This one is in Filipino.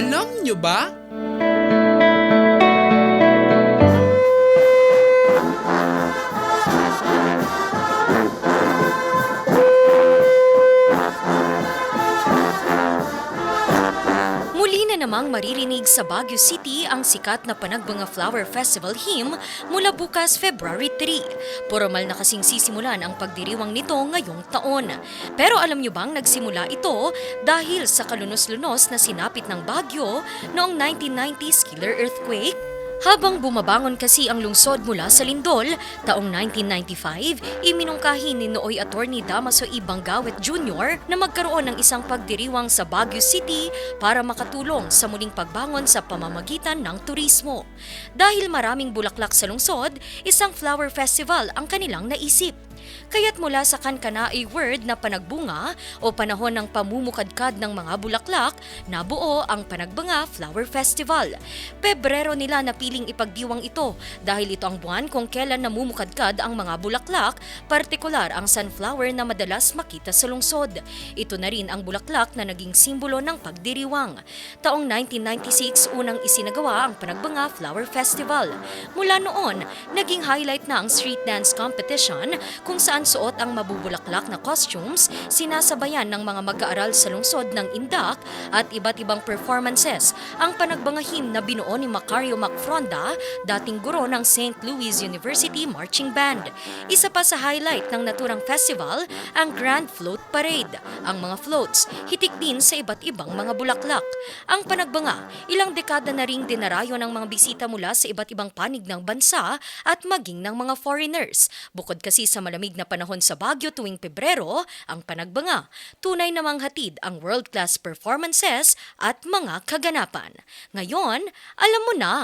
Alam nyo ba Muli na namang maririnig sa Baguio City ang sikat na Panagbanga Flower Festival hymn mula bukas February 3. Formal na kasing sisimulan ang pagdiriwang nito ngayong taon. Pero alam nyo bang nagsimula ito dahil sa kalunos-lunos na sinapit ng Baguio noong 1990s killer earthquake? Habang bumabangon kasi ang lungsod mula sa lindol, taong 1995, iminungkahi ni Nooy Attorney Damaso E. Banggawet Jr. na magkaroon ng isang pagdiriwang sa Baguio City para makatulong sa muling pagbangon sa pamamagitan ng turismo. Dahil maraming bulaklak sa lungsod, isang flower festival ang kanilang naisip. Kaya't mula sa kankanaay word na panagbunga o panahon ng pamumukadkad ng mga bulaklak, nabuo ang Panagbanga Flower Festival. Pebrero nila napiling ipagdiwang ito dahil ito ang buwan kung kailan namumukadkad ang mga bulaklak, partikular ang sunflower na madalas makita sa lungsod. Ito na rin ang bulaklak na naging simbolo ng pagdiriwang. Taong 1996 unang isinagawa ang Panagbanga Flower Festival. Mula noon, naging highlight na ang street dance competition kung saan suot ang mabubulaklak na costumes, sinasabayan ng mga mag-aaral sa lungsod ng Indak at iba't ibang performances. Ang panagbangahim na binuo ni Macario Macfronda, dating guro ng St. Louis University Marching Band. Isa pa sa highlight ng naturang festival, ang Grand Float Parade. Ang mga floats, hitik din sa iba't ibang mga bulaklak. Ang panagbanga, ilang dekada na ring dinarayo ng mga bisita mula sa iba't ibang panig ng bansa at maging ng mga foreigners. Bukod kasi sa malamig na panahon sa Baguio tuwing Pebrero, ang panagbanga, tunay namang hatid ang world-class performances at mga kaganapan. Ngayon, alam mo na!